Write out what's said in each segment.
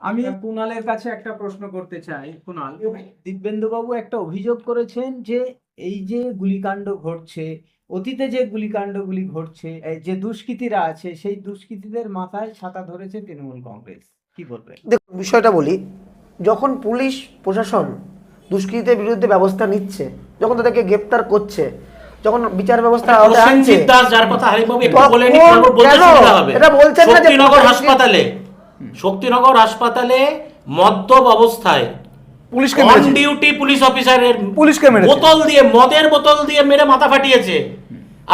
আমি কুণালের কাছে একটা প্রশ্ন করতে চাই কুণাল। দিব্যেন্দুবাবু একটা অভিযোগ করেছেন যে এই যে গুলিকাণ্ড ঘটছে অতীতে যে গুলিকাণ্ডগুলি ঘটছে এই যে দুষ্কৃতীরা আছে সেই দুষ্কৃতীদের মাথায় ছাতা ধরেছে তৃণমূল কংগ্রেস। কি বলবেন? দেখুন বিষয়টা বলি যখন পুলিশ প্রশাসন দুষ্কৃতীদের বিরুদ্ধে ব্যবস্থা নিচ্ছে যখন তাদেরকে গ্রেপ্তার করছে যখন বিচার ব্যবস্থা আওতায় আনছে দাস যার কথা হারিবাবু একটু তখন বলে নি তারপর বলতে কেন? হবে। এটা বলছেন না যে হাসপাতালে। শক্তিনগর হাসপাতালে মদ্যপ অবস্থায়। পুলিশকে অন ডিউটি পুলিশ অফিসারের পুলিশকে মেরেছে। বোতল দিয়ে মদের বোতল দিয়ে মেরে মাথা ফাটিয়েছে।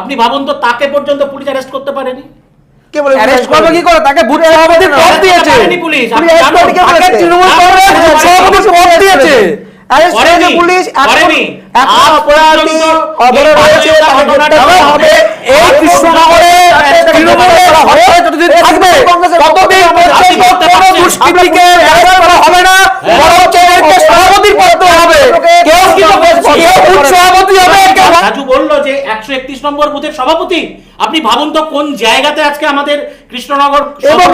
আপনি ভাবুন তো তাকে পর্যন্ত পুলিশ অ্যারেস্ট করতে পারেনি? কে বলে অ্যারেস্ট করবে। কি করে? তাকে ভুট সভাপতি দিয়েছে। পুলিশ? তৃণমূল সভাপতি দিয়েছে। পুলিশ অপরাধী রয়েছে করা হবে। এই কৃষ্ণনগরে তৃণমূলের সরকার যতদিন থাকবে ততদিন পর্যন্ত কোনো দুষ্কৃতীকে গ্রেফতার করা হবে না। সভাপতির পদ হবে। কেউ কেউ সভাপতি হবে রাজু বলল যে একশো একত্রিশ নম্বর বুথের সভাপতি আপনি ভাবুন তো কোন জায়গাতে আজকে আমাদের কৃষ্ণনগর এবং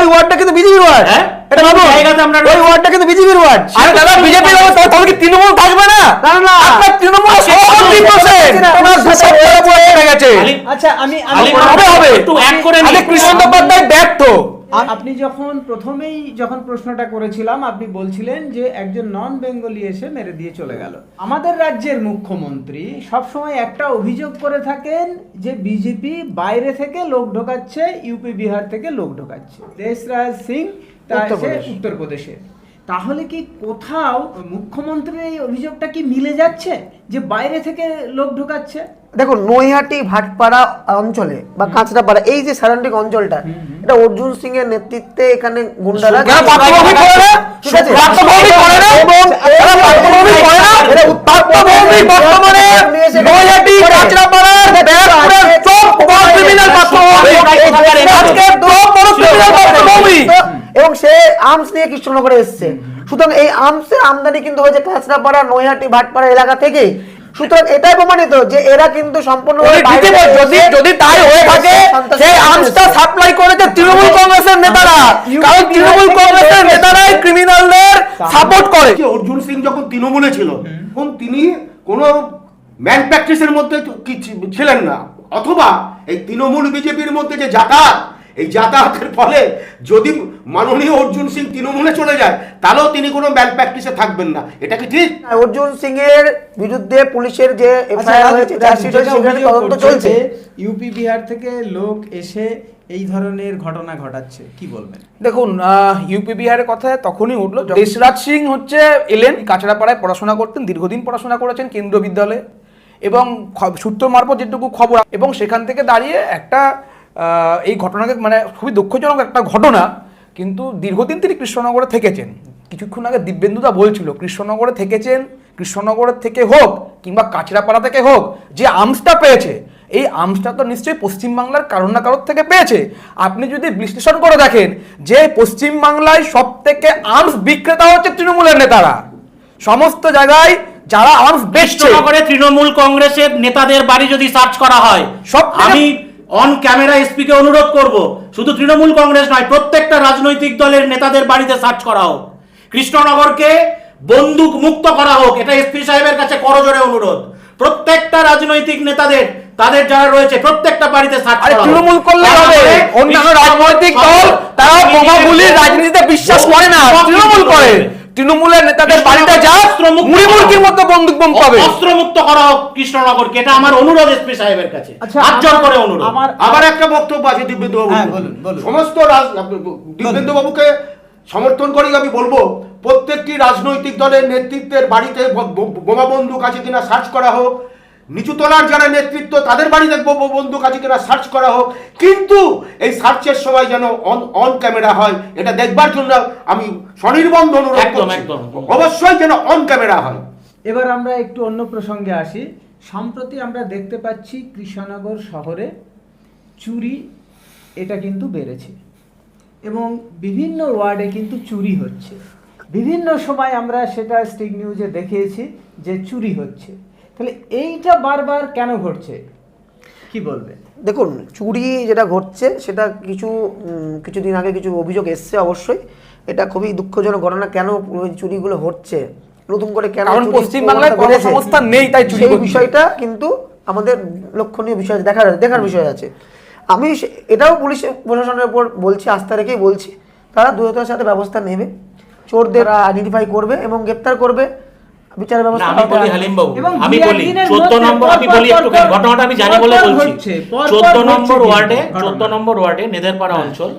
ওই ওয়ার্ডটা কিন্তু বিজেপির ওয়ার্ড। হ্যাঁ? এটা আমরা ওই ওয়ার্ডটা কিন্তু বিজেপির ওয়ার্ড। আরে দাদা বিজেপি তাহলে কি তৃণমূল থাকবে না? না, না। আপনার তৃণমূল সভাপতি বসেন ওনার দুসব করে গেছে। আচ্ছা আমি আমি হবে হবে। একটু এক করে। আরে কৃষ্ণ ব্যর্থ। আ- আপনি যখন প্রথমেই যখন প্রশ্নটা করেছিলাম আপনি বলছিলেন যে একজন নন বেঙ্গলি এসে মেরে দিয়ে চলে গেল। আমাদের রাজ্যের মুখ্যমন্ত্রী সবসময় একটা অভিযোগ করে থাকেন যে বিজেপি বাইরে থেকে লোক ঢোকাচ্ছে ইউপি বিহার থেকে লোক ঢোকাচ্ছে। দেশরাজ সিং তার উত্তরপ্রদেশের উত্তরপ্রদেশে তাহলে কি কোথাও মুখ্যমন্ত্রীর এই অভিযোগটা কি মিলে যাচ্ছে? যে বাইরে থেকে লোক ঢোকাচ্ছে? দেখুন নৈহাটি ভাটপাড়া অঞ্চলে বা কাঁচরাপাড়া এই যে সারাউন্ডিং অঞ্চলটা এটা অর্জুন সিং এর নেতৃত্বে এখানে গুন্ডারা। আজকে এবং সে আর্মস নিয়ে কৃষ্ণনগরে এসছে। সুতরাং এই আর্মসের আমদানি কিন্তু হয়েছে কাঁচরাপাড়া নৈহাটি ভাটপাড়া এলাকা থেকে। সুতরাং এটাই প্রমাণিত যে এরা কিন্তু সম্পূর্ণ যদি যদি তাই হয়ে থাকে সেই আর্মসটা সাপ্লাই করেছে তৃণমূল কংগ্রেসের নেতারা। কারণ তৃণমূল কংগ্রেসের নেতারাই ক্রিমিনালদের সাপোর্ট করে। অর্জুন সিং যখন তৃণমূলে ছিল তখন তিনি কোনো ম্যান প্র্যাকটিসের মধ্যে ছিলেন না। অথবা এই তৃণমূল বিজেপির মধ্যে যে যাতায়াত এই যাতায়াতের ফলে যদি মাননীয় অর্জুন সিং তৃণমূলে চলে যায় তাহলেও তিনি কোনো ব্যাল প্র্যাকটিসে থাকবেন না। এটা কি ঠিক? অর্জুন সিং এর বিরুদ্ধে পুলিশের যে আচ্ছা, তদন্ত চলছে। ইউপি বিহার থেকে লোক এসে এই ধরনের ঘটনা ঘটাচ্ছে কি বলবেন? দেখুন ইউপি বিহারের কথা তখনই উঠল যখন দেশরাজ সিং হচ্ছে এলেন কাছড়াপাড়ায় পড়াশোনা করতেন দীর্ঘদিন পড়াশোনা করেছেন কেন্দ্রীয় বিদ্যালয়ে। এবং সূত্র মারফত যেটুকু খবর এবং সেখান থেকে দাঁড়িয়ে একটা এই ঘটনাকে মানে খুবই দুঃখজনক একটা ঘটনা কিন্তু দীর্ঘদিন তিনি কৃষ্ণনগরে থেকেছেন। কিছুক্ষণ আগে দিব্যেন্দুদা বলছিল কৃষ্ণনগরে থেকেছেন কৃষ্ণনগরের থেকে হোক কিংবা কাছড়াপাড়া থেকে হোক যে আর্মসটা পেয়েছে এই আর্মসটা তো নিশ্চয়ই পশ্চিমবাংলার কারণ না কারোর থেকে পেয়েছে। আপনি যদি বিশ্লেষণ করে দেখেন যে পশ্চিমবাংলায় সব থেকে আর্মস বিক্রেতা হচ্ছে তৃণমূলের নেতারা। সমস্ত জায়গায় যারা আর্মস বেচছে। কৃষ্ণনগরে তৃণমূল কংগ্রেসের নেতাদের বাড়ি যদি সার্চ করা হয় সব আমি অন ক্যামেরা এসপি কে অনুরোধ করব শুধু তৃণমূল কংগ্রেস নয় প্রত্যেকটা রাজনৈতিক দলের নেতাদের বাড়িতে সার্চ করা হোক কৃষ্ণনগরকে বন্দুক মুক্ত করা হোক এটা এসপি সাহেবের কাছে করজোরে অনুরোধ প্রত্যেকটা রাজনৈতিক নেতাদের তাদের যারা রয়েছে প্রত্যেকটা বাড়িতে সার্চ করা। তৃণমূল করলে হবে অন্যান্য রাজনৈতিক দল তারা বোমা গুলির রাজনীতিতে বিশ্বাস করে না তৃণমূল করে। তৃণমূলের নেতাদের বাড়িতে যা মুড়ি মুরগির মতো বন্দুক বোম পাবে। অস্ত্রমুক্ত করা হোক কৃষ্ণনগরকে এটা আমার অনুরোধ এসপি সাহেবের কাছে। আচ্ছা, হাত জোর করে অনুরোধ। আমার আবার একটা বক্তব্য আছে দিব্যেন্দু বাবু হ্যাঁ, বলুন, বলুন। সমস্ত রাজ- দিব্যেন্দু বাবুকে সমর্থন করি আমি বলব প্রত্যেকটি রাজনৈতিক দলের নেতৃত্বের বাড়িতে বোমা বন্দুক আছে কিনা সার্চ করা হোক নিচুতলার যারা নেতৃত্ব তাদের বাড়িতে বোমা বন্দুক আছে কিনা সার্চ করা হোক। কিন্তু এই সার্চের সময় যেন অন অন ক্যামেরা হয় এটা দেখবার জন্য আমি স্বনির্বন্ধ অনুরোধ একদম, করছি। একদম। অবশ্যই যেন অন ক্যামেরা হয়। এবার আমরা একটু অন্য প্রসঙ্গে আসি। সম্প্রতি আমরা দেখতে পাচ্ছি কৃষ্ণনগর শহরে চুরি এটা কিন্তু বেড়েছে। এবং বিভিন্ন ওয়ার্ডে কিন্তু চুরি হচ্ছে। বিভিন্ন সময় আমরা সেটা স্টিক নিউজে দেখিয়েছি যে চুরি হচ্ছে। তাহলে এইটা বারবার কেন ঘটছে? কি বলবে? দেখুন চুরি যেটা ঘটছে সেটা কিছু কিছুদিন আগে কিছু অভিযোগ এসছে অবশ্যই। এটা খুবই দুঃখজনক ঘটনা কেন চুরিগুলো হচ্ছে নতুন করে কেন পশ্চিমবাংলায় কর্মসংস্থান নেই, তাই চুরি বিষয়টা কিন্তু আমাদের লক্ষণীয় বিষয় দেখার দেখার বিষয় আছে। আমি এটাও পুলিশ প্রশাসনের উপর বলছি আস্থা রেখেই বলছি। তারা দ্রুততার সাথে ব্যবস্থা নেবে চোরদের আইডেন্টিফাই করবে এবং গ্রেপ্তার করবে। বিচার ব্যবস্থা আমি বলি হালিম বাবু আমি বলি একদিনের চোদ্দ মধ্যে নম্বর আমি বলি একটু ঘটনাটা আমি জানি বলে বলছি। ঘটছে, পর পর চোদ্দ ঘটছে নম্বর ওয়ার্ডে ঘটনা। চোদ্দ নম্বর ওয়ার্ডে নেদেরপাড়া অঞ্চল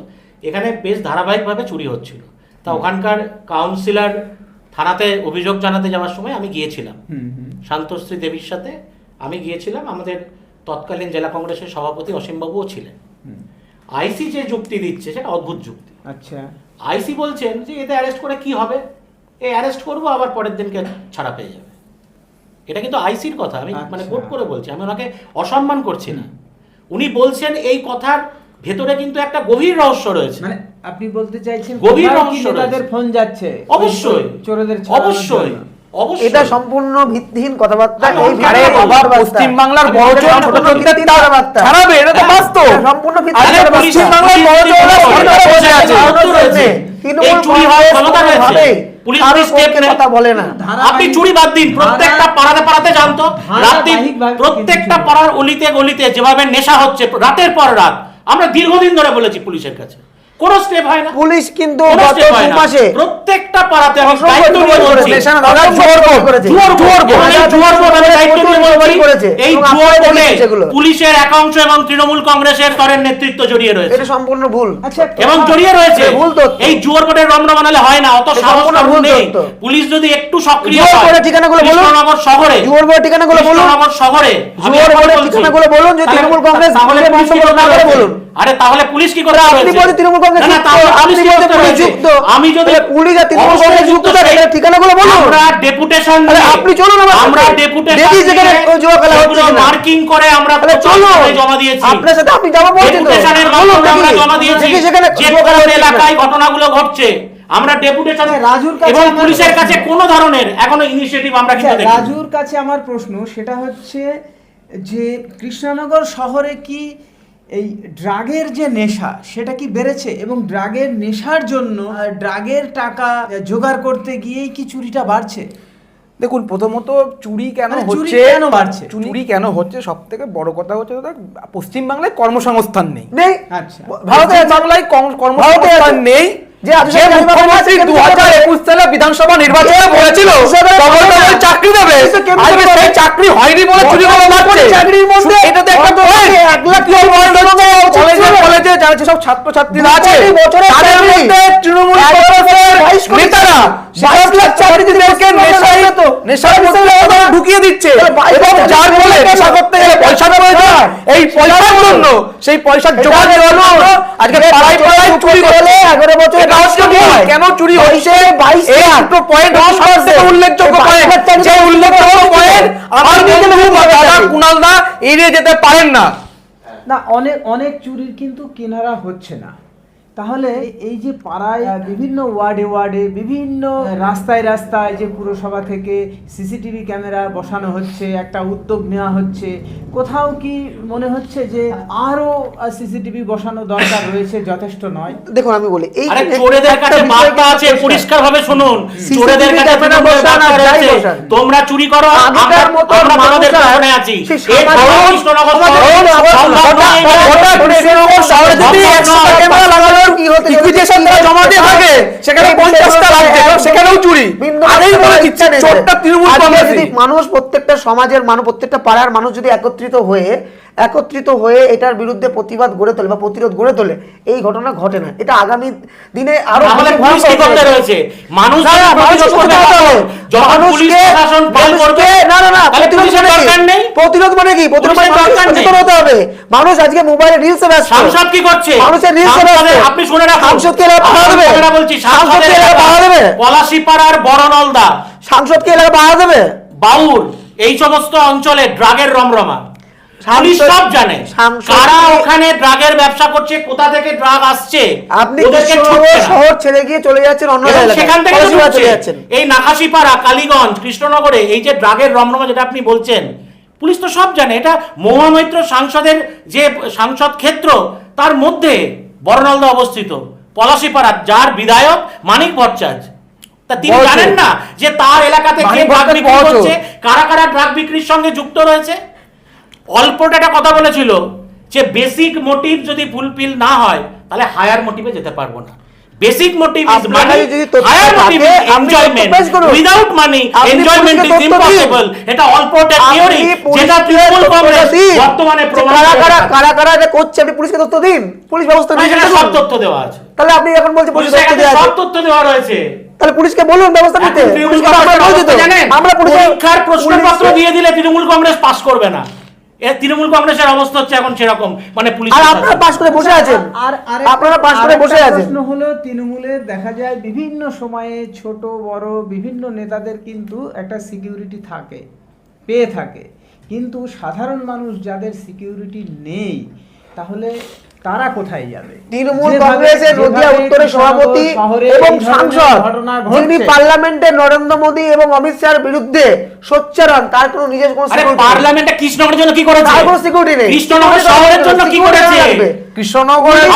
এখানে বেশ ধারাবাহিকভাবে চুরি হচ্ছিল। তা ওখানকার কাউন্সিলর থানাতে অভিযোগ জানাতে যাওয়ার সময় আমি গিয়েছিলাম। শান্তশ্রী দেবীর সাথে আমি গিয়েছিলাম আমাদের তৎকালীন জেলা কংগ্রেসের সভাপতি অসীমবাবুও ছিলেন। আইসি যে যুক্তি দিচ্ছে সেটা অদ্ভুত যুক্তি। আচ্ছা। আইসি বলছেন যে এতে অ্যারেস্ট করে কি হবে? এ অ্যারেস্ট করব আবার পরের দিনকে ছাড়া পেয়ে যাবে এটা কিন্তু আইসির কথা আমি মানে আচ্ছা। কোট করে বলছি আমি ওনাকে অসম্মান করছি না উনি বলছেন এই কথার ভেতরে কিন্তু একটা গভীর রহস্য রয়েছে মানে আপনি বলতে চাইছেন গভীর রহস্য রয়েছে। ফোন যাচ্ছে অবশ্যই চোরেদের অবশ্যই এটা সম্পূর্ণ ভিত্তিহীন কথাবার্তা এই। পশ্চিমবাংলার আমি বড় ছোট কথাবার্তা। ছাড়াবে, এটা তো হ্যাঁ, বাস্তব। সম্পূর্ণ ভিত্তিহীন আরে কথাবার্তা। পশ্চিমবাংলার বড় সরকারে বসে আছে। চুরি কংগ্রেস ক্ষমতা রয়েছে। পুলিশ কথা বলে না। আপনি চুরি বাদ দিন প্রত্যেকটা পাড়াতে পাড়াতে জানতো প্রত্যেকটা পাড়ার অলিতে গলিতে যেভাবে নেশা হচ্ছে রাতের পর রাত। আমরা দীর্ঘদিন ধরে বলেছি পুলিশের কাছে। কোনো স্টেপ হয় না পুলিশ কিন্তু গত দু মাসে প্রত্যেকটা পাড়াতে আমি দায়িত্ব নিয়ে বলছি। জুয়ার। জুয়ার এই জুয়ার এবং জুয়ার। পুলিশের একাংশ এবং তৃণমূল কংগ্রেসের স্তরের নেতৃত্ব জড়িয়ে রয়েছে এটা সম্পূর্ণ ভুল আচ্ছা এবং জড়িয়ে রয়েছে ভুল তথ্য। এই জুয়ার বোর্ডের রমনা বানালে হয় না অত সাহস নেই পুলিশ যদি একটু সক্রিয় জুয়ার হয় ঠিকানাগুলো বলুন। কৃষ্ণনগর শহরে জুয়ার বোর্ডের ঠিকানাগুলো বলুন। কৃষ্ণনগর শহরে জুয়ার এখন বোর্ডের ঠিকানাগুলো বলুন, যদি তাহলে- তৃণমূল কংগ্রেস তাহলে পুলিশ কি করে বলুন। আরে তাহলে পুলিশ কি তাহলে আপনি? বলছেন তৃণমূল কংগ্রেস না, না, যুক্ত, তাহলে আপনি পুলিশ কি বলছেন করতে পুলিশ রয়েছে? যুক্ত। আমি যদি পুলিশ আর তৃণমূল কংগ্রেস যুক্ত থাকে, ঠিকানাগুলো বলুন। আমরা ডেপুটেশন আপনি চলুন আমরা ডেপুটেশন যেখানে ওই খেলা হচ্ছে মার্কিং করে আমরা তাহলে জমা দিয়েছি আপনার সাথে আপনি জমা পড়েছেন তো। ডেপুটেশনের বলুন মাধ্যমে আমরা জমা দিয়েছি সেখানে যে জুয়া খেলা কোন হচ্ছে কিনা। এলাকায় ঘটনাগুলো ঘটছে আমরা ডেপুটেশন আচ্ছা, রাজুর কাছে এবং পুলিশের কাছে কোনো ধরনের এখনও ইনিশিয়েটিভ আমরা আচ্ছা, কিন্তু দেখি রাজুর কাছে আমার প্রশ্ন সেটা হচ্ছে যে কৃষ্ণনগর শহরে কি এই ড্রাগের যে নেশা সেটা কি বেড়েছে? এবং ড্রাগের নেশার জন্য ড্রাগের টাকা জোগাড় করতে গিয়েই কি চুরিটা বাড়ছে? দেখুন প্রথমত চুরি কেন মানে হচ্ছে? কেন বাড়ছে? চুরি কেন হচ্ছে? সব থেকে বড় কথা হচ্ছে পশ্চিমবাংলায় কর্মসংস্থান নেই। নেই আচ্ছা। ভারতে ভারতের বাংলায় কর্মসংস্থান নেই। যে মুখ্যমন্ত্রী দু হাজার একুশ সালে বিধানসভা নির্বাচনে বলেছিল হিসাবে ডবল পাবে না। ডবল চাকরি দেবে। আজকে সেই চাকরি হয়নি বলে চুরি করে চাকরির মধ্যে এটা তো একটা এক লাখ দ্বিতীয় point হচ্ছে কলেজে কলেজে যারা যেসব ছাত্রছাত্রীরা আছে। তাদের মধ্যে তৃণমূল এগারো কংগ্রেসের বাইশ কোটি নেতারা বাইশ লাখ চাকরি দিতে ছাত্রছাত্রীদেরকে পশ্চিমবঙ্গে নেশায় নেশার মধ্যে লাখ ওরা টাকা। ঢুকিয়ে দিচ্ছে। এবং যার ফলে? নেশা করতে গেলে পয়সা প্রয়োজন এই পয়সার জন্য সেই পয়সার জোগাড়। জন্য আজকে পাড়ায় পাড়ায় চুরি হলে এগারো বছরে কেন চুরি হচ্ছে বাইশ এই লাখ। দুটো পয়েন্ট। উল্লেখযোগ্য যে উল্লেখযোগ্য আমার দাদা। দা এড়িয়ে যেতে পারেন না না অনেক অনেক চুরির কিন্তু কিনারা হচ্ছে না তাহলে এই যে পাড়ায় বিভিন্ন ওয়ার্ডে ওয়ার্ডে বিভিন্ন রাস্তায় রাস্তায় যে পুরসভা থেকে সিসিটিভি ক্যামেরা বসানো হচ্ছে একটা উদ্যোগ নেওয়া হচ্ছে কোথাও কি মনে হচ্ছে যে আরও সিসিটিভি বসানো দরকার রয়েছে? যথেষ্ট নয়। দেখুন আমি বলি এই চোরেদের কাছে বার্তা আছে পরিষ্কার। পরিষ্কার ভাবে শুনুন। চোরেদের কাছে। তোমরা চুরি করো আগেকার মতো মানুষরা পেছনে আছি। এই কৃষ্ণনগর শহরে ধরুন, আবার- সম্ভব গোটা- নয় এটা। গোটা কৃষ্ণনগর শহরে যদি সম্ভব 100 নয়। ক্যামেরা লাগানোর কি হতে চলেছে? Equitation তারা জমা দিয়ে থাকে, সেখানে এই 50টা বিষয়গুলো লাগছে, সেখানেও চুরি। বিন্দু আগেই মাত্র বলে দিচ্ছে, ইচ্ছা নেই চোরটা তাদের। তৃণমূল আজকে যদি মানুষ প্রত্যেকটা সমাজের মানুষ প্রত্যেকটা পাড়ার মানুষ যদি একত্রিত হয়ে একত্রিত হয়ে এটার বিরুদ্ধে প্রতিবাদ গড়ে তোলে বা প্রতিরোধ গড়ে তোলে এই ঘটনা ঘটে না। এটা আগামী দিনে আরও। রয়েছে? মানুষ প্রতিরোধ মানে কি? প্রতিরোধ মানে কি? প্রতিরোধ মানে। সচেতন হতে হবে। মানুষ আজকে মোবাইলে রিলসে ব্যস্ত। সাংসদ কি করছে? মানুষের রিলসে ব্যস্ত। আপনি শুনে রাখুন। সাংসদকে এলাকা পাহারা দেবে। বলছি সাংসদকে এলাকা পাহারা দেবে। পলাশিপাড়ার বড়নলদা। সাংসদকে এলাকা পাহারা দেবে। বাউর এই সমস্ত অঞ্চলে ড্রাগের রমরমা। পুলিশ সব জানে। কারা ওখানে ড্রাগের ব্যবসা করছে কোথা থেকে ড্রাগ আসছে আপনি। শহর ছেড়ে গিয়ে চলে যাচ্ছেন অন্য সেখান থেকে পলাশিপাড়া। চলে যাচ্ছেন। এই নাকাশিপাড়া কালীগঞ্জ কৃষ্ণনগরে এই যে ড্রাগের রমরমা যেটা আপনি বলছেন পুলিশ তো সব জানে। এটা মহামৈত্র সাংসদের যে সাংসদ ক্ষেত্র তার মধ্যে বরনলদা অবস্থিত। পলাশিপাড়ার যার বিধায়ক মানিক ভট্টাচার্য। তা তিনি জানেন না যে তার এলাকাতে কে ড্রাগ বিক্রি করছে কারা কারা ড্রাগ বিক্রির সঙ্গে যুক্ত রয়েছে? অল্পটা একটা কথা বলেছিল যে বেসিক মোটিভ যদি ফুলফিল না হয় তাহলে হায়ার মোটিভে যেতে পারব না। Basic motive is money higher motive is enjoyment. Without money enjoyment is impossible এটা অল্প একটা থিওরি যেটা তৃণমূল কংগ্রেস বর্তমানে প্রমাণ কারা কারা কারা কারা এটা করছে আপনি পুলিশকে তথ্য দিন। পুলিশ ব্যবস্থা নিয়ে সব তথ্য দেওয়া আছে। তাহলে আপনি এখন বলছেন পুলিশ তথ্য দেওয়া সব তথ্য দেওয়া রয়েছে। তাহলে পুলিশকে বলুন ব্যবস্থা নিতে। আমরা পুলিশের পরীক্ষার প্রশ্নপত্র দিয়ে দিলে তৃণমূল কংগ্রেস পাস করবে না। এ তৃণমূল কংগ্রেসের অবস্থা হচ্ছে এখন সেরকম। মানে পুলিশ আর আপনারা পাশ করে বসে আছেন। আর আর আপনারা পাশ করে বসে আছেন। প্রশ্ন হলো তৃণমূলে দেখা যায় বিভিন্ন সময়ে ছোট বড় বিভিন্ন নেতাদের কিন্তু একটা সিকিউরিটি থাকে পেয়ে থাকে। কিন্তু সাধারণ মানুষ যাদের সিকিউরিটি নেই তাহলে তারা কোথায় যাবে? তৃণমূল কংগ্রেসের নদিয়া উত্তরের সভাপতি এবং সাংসদ যিনি পার্লামেন্টে নরেন্দ্র মোদী এবং অমিত শাহের বিরুদ্ধে তার কোনো নিজের কোনো। পার্লামেন্টে কৃষ্ণনগরের জন্য কি করেছে? তার কোনো সিকিউরিটি নেই। কৃষ্ণনগর শহরের জন্য কি করেছে? কৃষ্ণনগরের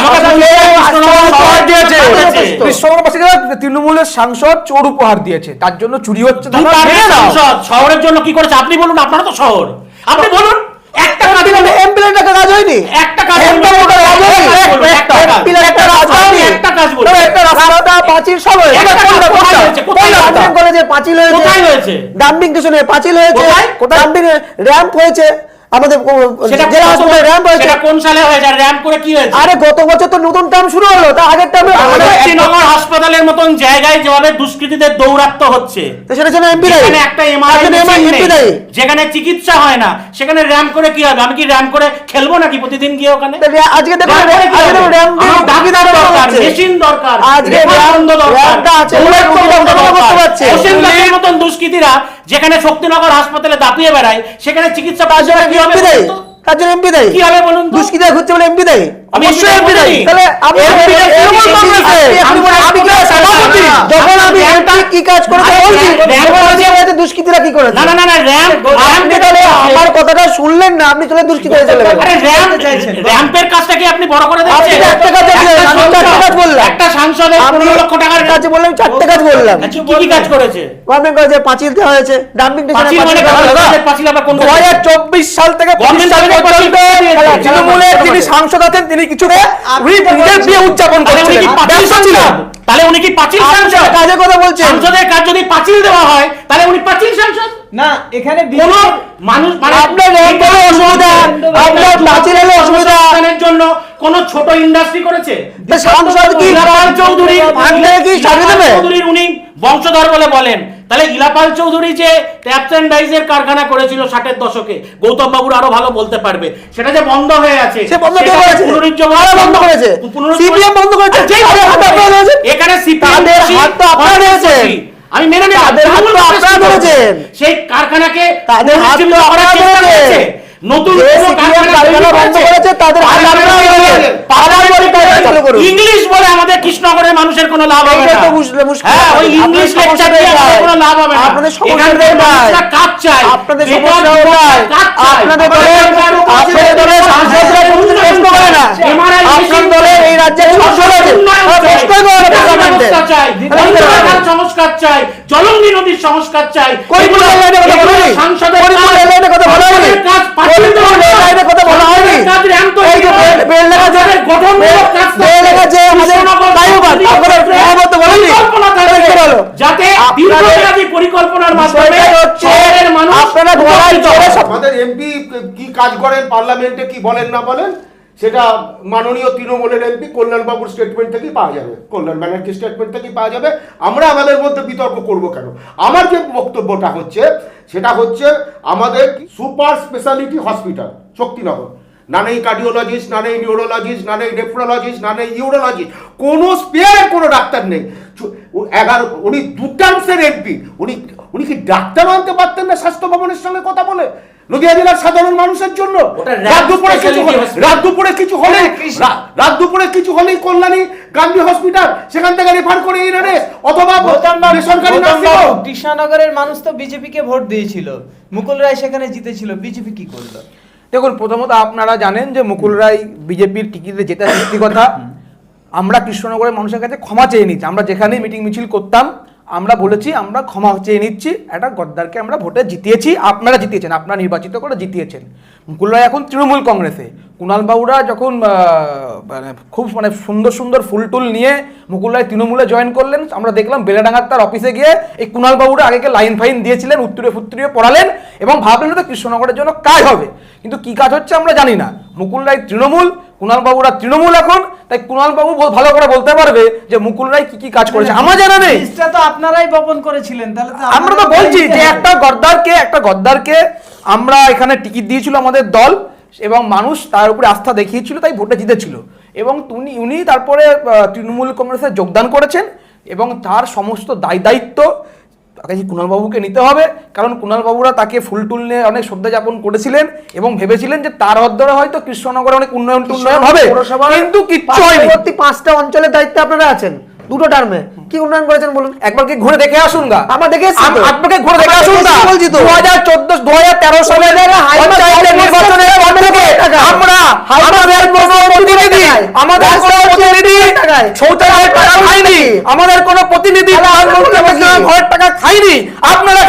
কৃষ্ণনগর। তৃণমূলের সাংসদ চোর উপহার দিয়েছে। তার জন্য চুরি হচ্ছে। শহরের জন্য কি করেছে? আপনি বলুন আপনারা তো শহর। আপনি বলুন একটা কাজ হলো এমপি একটা কাজ হয়নি একটা কাজ MP একটা কাজ হয়নি। একটা বলুন, একটা কাজ। হয়নি। একটা কাজ বলো একটা রাস্তা পাঁচিল সব হয়েছে কোনটা, কোনটা? কোথায়? হয়েছে? কলেজে পাঁচিল হয়েছে কোথায় হয়েছে? ডাম্পিং স্টেশনে পাঁচিল হয়েছে? কোথায় ডাম্পিং র্যাম্প হয়েছে আমাদের সেটা জেলা হাসপাতালে র্যাম্প হয়েছে। কোন সালে হয়েছে? র্যাম্প করে কি হয়েছে? আরে গত বছর তো নতুন টার্ম শুরু হলো তা আগের টার্মে আমাদের শ্রীনগর হাসপাতালের মতন জায়গায় যেভাবে দুষ্কৃতীদের দৌরাত্ম হচ্ছে। সেটা জন্য এমপি যেখানে একটা এমআরআই যেখানে চিকিৎসা হয় না সেখানে র্যাম্প করে কি হবে? আমি কি র্যাম্প করে খেলব নাকি প্রতিদিন গিয়ে ওখানে? আজকে কি আজকে? র্যাম্প আমার দরকার মেশিন দরকার আজকে র্যাম্প- দরকার আছে, করতে। পারছে। মতন দুষ্কৃতীরা যেখানে শক্তিনগর হাসপাতালে দাপিয়ে বেড়ায় সেখানে চিকিৎসা পাওয়া যাবে কি হবে তার জন্য এমপি দেয়? কি হবে বলুন? দুষ্কৃতা ঘুরছে বলে এমপি দেয়? অবশ্যই এমপি দেয় তাহলে আপনি MP দেয়, তৃণমূল MP কংগ্রেসে, দেয়। আপনি বলেন, আপনি কি আমি যখন আমি এমপি কি কাজ করেছে বলছি র্যাম্প- র্যাম্প তখন আপনি করেছে- বলছেন দুষ্কৃতীরা কি করেছে? না না না না র্যাম্প তাহলে আমার কথাটা শুনলেন না আপনি চলে দুষ্কৃতী চলে গেলেন। আরে র্যাম্প র্যাম্পের কাজটা কি আপনি বড় করে দিচ্ছেন? চারটে একটা আমি কাজ বললাম। একটা সাংসদের আপনি পনেরো লক্ষ টাকার কাছে বললাম চারটে কাজ বললাম। কি কি কাজ করেছে? গভর্নমেন্ট কলেজে পাঁচিল দেওয়া হয়েছে ডাম্পিং মানে পাঁচিল আবার কোন সাল থেকে পঁচিশ সাল পর্যন্ত তৃণমূলের যিনি সাংসদ আছেন তিনি কিছু নিজের বিয়ে উদযাপন তাহলে উনি কি করছিলেন। পাঁচিল ব্যস্ত তাহলে উনি কি পাঁচিল সাংসদ? কাজের কথা বলছেন সাংসদের কাজ যদি পাঁচিল দেওয়া হয় তাহলে উনি পাঁচিল সাংসদ? না এখানে কোন মানুষ মানে আপনার হলে অসুবিধা, আপনার পাঁচিল হলে অসুবিধা। জন্য কোন ছোট ইন্ডাস্ট্রি করেছে? সাংসদ কি চৌধুরী আপনারা কি চাকরি দেবে? চৌধুরীর উনি বংশধর বলে বলেন তাহলে ইলাপাল চৌধুরী যে ট্যাপস অ্যান্ড ডাইজের কারখানা করেছিল ষাটের দশকে গৌতম বাবুর আরও ভালো বলতে পারবে সেটা যে বন্ধ হয়ে আছে সে বন্ধ করেছে? পুনরুজ্জীবন- বন্ধ করেছে? CPM বন্ধ করেছে। এখানে সিপিএম হাত তো আপনারা। আমি মেনে নিলাম তাদের হাত তো আপনারা ধরেছেন। সেই কারখানাকে তাদের হাত তো আপনারা। করেছে। নতুন। ইংলিশ বলে আমাদের কৃষ্ণনগরের মানুষের কোনো লাভ হবে না। বুঝলে হ্যাঁ ওই ইংলিশ লেকচার দিয়ে আমাদের। কোনো লাভ হবে না। আপনাদের সমস্যাটাই এখানকার কাজ চায়। আপনাদের। কাজ চায়। আপনাদের দলের আপনাদের দলের সাংসদরা কোনো প্রশ্ন করে না মেশিন দলের এই রাজ্যের সাংসদ চাই, প্রশ্নই করে না পার্লামেন্টে চাই, সংস্কার চাই জলঙ্গি নদীর সংস্কার চাই। যাতে দীর্ঘমেয়াদী পরিকল্পনার মাধ্যমে শহরের মানুষ আপনারা আমাদের এমপি কি কাজ করেন? পার্লামেন্টে কি বলেন না বলেন? সেটা মাননীয় তৃণমূলের এমপি কল্যাণবাবুর স্টেটমেন্ট থেকেই পাওয়া যাবে। কল্যাণ ব্যানার্জি স্টেটমেন্ট থেকেই পাওয়া যাবে। আমরা আমাদের মধ্যে বিতর্ক করব কেন? আমার যে বক্তব্যটা হচ্ছে, সেটা হচ্ছে আমাদের সুপার স্পেশালিটি হসপিটাল শক্তিনগর। না নেই কার্ডিওলজিস্ট না নেই নিউরোলজিস্ট না নেই নেফ্রোলজিস্ট না নেই ইউরোলজিস্ট কোনো স্পেয়ার কোনো ডাক্তার নেই। এগারো, উনি দু টার্মসের এমপি। উনি উনি কি ডাক্তার আনতে পারতেন না স্বাস্থ্য ভবনের সঙ্গে কথা বলে? নদিয়া জেলার সাধারণ মানুষের জন্য। রাত দুপুরে কিছু। রাত দুপুরে কিছু হলে রাত দুপুরে কিছু হলেই কল্যাণী গান্ধী হসপিটাল সেখান থেকে রেফার করে অথবা বেসরকারি। কৃষ্ণনগরের মানুষ তো বিজেপিকে ভোট দিয়েছিল। মুকুল রায় সেখানে জিতেছিল। বিজেপি কি করল? দেখুন প্রথমত আপনারা জানেন যে মুকুল রায় বিজেপির টিকিটে জেতা সত্যি কথা। আমরা কৃষ্ণনগরের মানুষের কাছে ক্ষমা চেয়ে নিচ্ছি। আমরা যেখানেই মিটিং মিছিল করতাম আমরা বলেছি, আমরা ক্ষমা চেয়ে নিচ্ছি, একটা গদ্দারকে আমরা ভোটে জিতিয়েছি, আপনারা জিতিয়েছেন, আপনারা নির্বাচিত করে জিতিয়েছেন। মুকুল রায় এখন তৃণমূল কংগ্রেসে। কুণালবাবুরা যখন মানে খুব মানে সুন্দর সুন্দর ফুল টুল নিয়ে মুকুল রায় তৃণমূলে জয়েন করলেন, আমরা দেখলাম বেলেডাঙ্গার তার অফিসে গিয়ে এই কুণাল বাবুরা আগেকে লাইন ফাইন দিয়েছিলেন, উত্তরে ফুত্তরিয়ে পড়ালেন এবং ভাবলেন তো কৃষ্ণনগরের জন্য কাজ হবে। কিন্তু কি কাজ হচ্ছে আমরা জানি না। মুকুল রায় তৃণমূল কুণাল বাবুরা তৃণমূল এখন তাই কুণাল বাবু ভালো করে বলতে পারবে যে মুকুল রায় কি কি কাজ করেছে। আমার জানা নেই। তো আপনারাই বপন করেছিলেন তাহলে আমরা তো বলছি যে একটা গদ্দারকে একটা গদ্দারকে আমরা এখানে টিকিট দিয়েছিল আমাদের দল এবং মানুষ তার উপরে আস্থা দেখিয়েছিল তাই ভোটে জিতেছিল। এবং উনি উনি তারপরে তৃণমূল কংগ্রেসে যোগদান করেছেন এবং তার সমস্ত দায় দায়িত্ব তাকে কুণালবাবুকে নিতে হবে? কারণ কুণালবাবুরা তাকে ফুল টুল নিয়ে অনেক শ্রদ্ধা যাপন করেছিলেন এবং ভেবেছিলেন যে তার ধরে হয়তো কৃষ্ণনগরে অনেক উন্নয়ন উন্নয়ন হবে। কিন্তু কিচ্ছু হয়নি। পাঁচটা অঞ্চলের দায়িত্বে আপনারা আছেন। দুটো টার্মে কি উন্নয়ন করেছেন বলুন? একবার কি ঘুরে দেখে আসুন গা। আমরা দেখে আপনাকে ঘুরে দেখে আসুন গা। বলছি তো। দু হাজার চোদ্দ দু হাজার তেরো সালে পঞ্চায়েতের নির্বাচনের পর থেকে আমরা প্রতিনিধি আমাদের কোনো প্রতিনিধি টাকা খাইনি আমাদের কোনো প্রতিনিধি ঘরের টাকা খাইনি আপনারা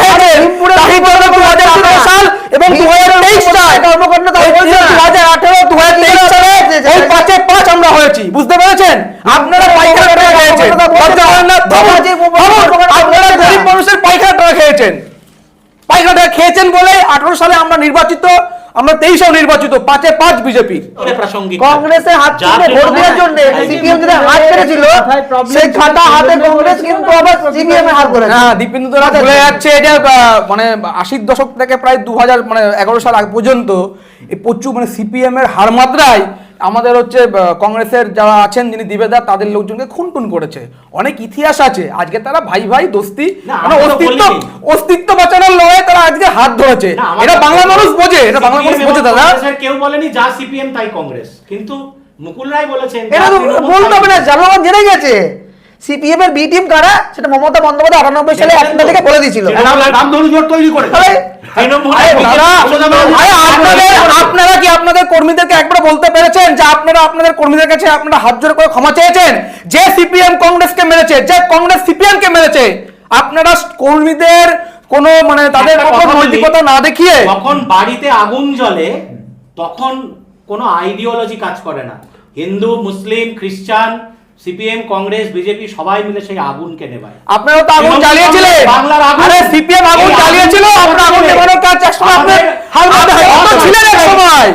সাল এবং দু হাজার তেইশ সাল। দু হাজার আঠেরো দু হাজার তেইশ সালে এই পাঁচে পাঁচ আমরা হয়েছি। বুঝতে পেরেছেন? আপনারা টাকা খেয়েছেন। ভাবুন, আপনারা গরিব মানুষের পাইকারি টাকা খেয়েছেন। টাকা খেয়েছেন বলে আঠারো সালে আমরা নির্বাচিত আমরা তেইশেও নির্বাচিত পাঁচে পাঁচ বিজেপি কংগ্রেসে হাত ধরে ভোট দেওয়ার জন্য সিপিএম যদি হাত problem সেই খাতা হাতে কংগ্রেস কিন্তু আবার সিপিএম এ হাত করে হ্যাঁ দীপেন্দু দারা ভুলে যাচ্ছে এটা মানে আশির দশক থেকে প্রায় দু হাজার মানে এগারো সাল আগ পর্যন্ত এই প্রচুর মানে সিপিএম এর হার মাত্রায় আমাদের হচ্ছে কংগ্রেসের যারা আছেন যিনি দিবেদার তাদের লোকজনকে খুনটুন করেছে। অনেক ইতিহাস আছে। আজকে তারা ভাই ভাই দোস্তি। মানে অস্তিত্ব। অস্তিত্ব বাঁচানোর লড়াই তারা আজকে হাত ধরেছে। এটা বাংলা মানুষ বোঝে এটা বাংলা মানুষ বোঝে দাদা। কেউ বলেনি যা সিপিএম তাই কংগ্রেস। কিন্তু মুকুল রায় বলেছেন এটা বলতে হবে না জনগণ জেনে গেছে। সিপিএম এর বি টিম কারা? সেটা মমতা বন্দ্যোপাধ্যায় আটানব্বই সালে একটা থেকে বলে দিয়েছিল। আপনারা কি আপনাদের কর্মীদেরকে একবার বলতে পেরেছেন যে আপনারা আপনাদের কর্মীদের কাছে আপনারা হাত জোড় করে ক্ষমা চেয়েছেন? যে সিপিএম কংগ্রেসকে মেরেছে যে কংগ্রেস সিপিএম কে মেরেছে আপনারা কর্মীদের কোনো মানে তাদের নৈতিকতা না দেখিয়ে যখন বাড়িতে আগুন জ্বলে তখন কোনো আইডিওলজি কাজ করে না। হিন্দু মুসলিম খ্রিস্টান সিপিএম কংগ্রেস বিজেপি সবাই মিলে সেই আগুনকে নেবায় আপনারা তো আগুন চালিয়েছিলেন বাংলার আগুন। আরে সিপিএম আগুন চালিয়েছিল আপনারা আগুন নেবানোর কাজ একসময় আপনার হাল হয়তো ছিলেন এক সময়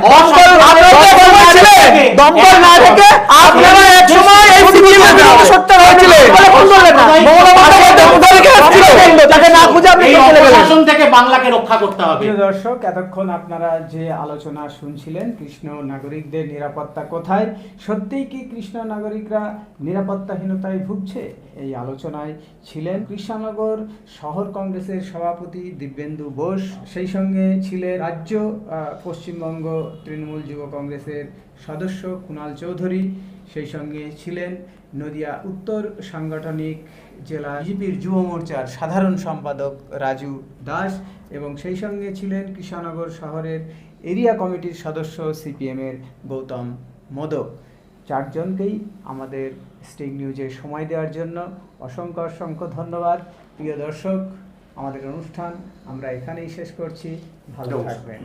আপনারা ছিলেন দমকল না থেকে আপনারা এক সময় এই সিপিএম এর বিরুদ্ধে সোচ্চার হয়েছিলেন ফোন করলেন না। মমতা বন্দ্যোপাধ্যায়। তাকে না আপনি চলে গেলেন। থেকে বাংলাকে রক্ষা করতে হবে। প্রিয় দর্শক এতক্ষণ আপনারা যে আলোচনা শুনছিলেন কৃষ্ণ নাগরিকদের নিরাপত্তা কোথায় সত্যিই কি কৃষ্ণ নাগরিকরা নিরাপত্তাহীনতায় ভুগছে? এই আলোচনায় ছিলেন কৃষ্ণনগর শহর কংগ্রেসের সভাপতি দিব্যেন্দু বোস সেই সঙ্গে ছিলেন রাজ্য আহ, পশ্চিমবঙ্গ তৃণমূল যুব কংগ্রেসের সদস্য কুণাল চৌধুরী সেই সঙ্গে ছিলেন নদিয়া উত্তর সাংগঠনিক জেলা বিজেপির যুব মোর্চার সাধারণ সম্পাদক রাজু দাস এবং সেই সঙ্গে ছিলেন কৃষ্ণনগর শহরের এরিয়া কমিটির সদস্য সিপিএমের গৌতম মোদক। চারজনকেই আমাদের স্টিং নিউজে সময় দেওয়ার জন্য অসংখ্য অসংখ্য ধন্যবাদ। প্রিয় দর্শক আমাদের অনুষ্ঠান আমরা এখানেই শেষ করছি। ভালো থাকবেন।